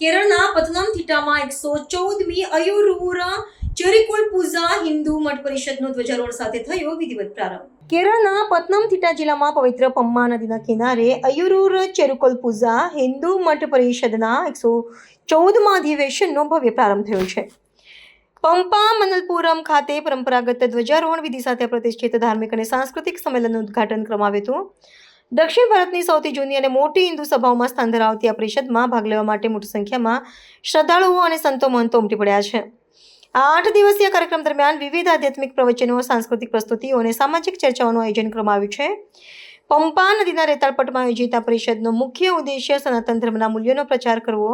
જિલ્લામાં એકસો ચૌદમી અયુરૂર ચેરિકુલ પૂજા હિન્દુ મઠ પરિષદનો ધ્વજારોહણ સાથે થયો વિધિવત પ્રારંભ. કેરળના પતનમથિટ્ટા જિલ્લામાં પવિત્ર પમ્મા નદીના કિનારે અયુરૂર ચેરુકોલ પૂજા હિન્દુ મઠ પરિષદના એકસો ચૌદમાં અધિવેશનનો ભવ્ય પ્રારંભ થયો છે. પંપા મનલપુરમ ખાતે પરંપરાગત ધ્વજારોહણ વિધિ સાથે પ્રતિષ્ઠિત ધાર્મિક અને સાંસ્કૃતિક સંમેલનનું ઉદઘાટન કરવામાં આવ્યું હતું. દક્ષિણ ભારતની સૌથી જૂની અને મોટી હિન્દુ સભાઓમાં સ્થાન ધરાવતી આ પરિષદમાં ભાગ લેવા માટે મોટી સંખ્યામાં શ્રદ્ધાળુઓ અને સંતો મહંતો ઉમટી પડ્યા છે. આ આઠ દિવસીય કાર્યક્રમ દરમિયાન વિવિધ આધ્યાત્મિક પ્રવચનો, સાંસ્કૃતિક પ્રસ્તુતિઓ અને સામાજિક ચર્ચાઓનું આયોજન કરવામાં આવ્યું છે. પંપા નદીના રેતાળપટમાં આયોજિત આ પરિષદનો મુખ્ય ઉદ્દેશ્ય સનાતન ધર્મના મૂલ્યોનો પ્રચાર કરવો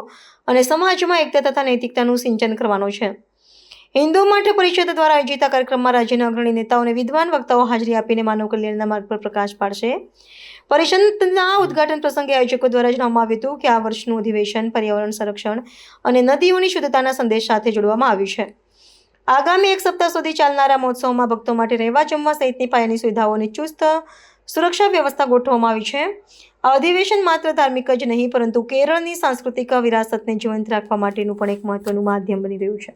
અને સમાજમાં એકતા તથા નૈતિકતાનું સિંચન કરવાનો છે. હિન્દુ મઠ પરિષદ દ્વારા આયોજિત આ કાર્યક્રમમાં રાજ્યના અગ્રણી નેતાઓ અને વિદ્વાન વક્તાઓ હાજરી આપીને માનવ કલ્યાણના માર્ગ પર પ્રકાશ પાડશે. પરિષદના ઉદ્ઘાટન પ્રસંગે આયોજકો દ્વારા જણાવવામાં આવ્યું હતું કે આ વર્ષનું અધિવેશન પર્યાવરણ સંરક્ષણ અને નદીઓની શુદ્ધતાના સંદેશ સાથે જોડવામાં આવ્યું છે. આગામી એક સપ્તાહ સુધી ચાલનારા મહોત્સવમાં ભક્તો માટે રહેવા જમવા સહિતની પાયાની સુવિધાઓની ચુસ્ત સુરક્ષા વ્યવસ્થા ગોઠવવામાં આવી છે. આ અધિવેશન માત્ર ધાર્મિક જ નહીં, પરંતુ કેરળની સાંસ્કૃતિક વિરાસતને જીવંત રાખવા માટેનું પણ એક મહત્વનું માધ્યમ બની રહ્યું છે.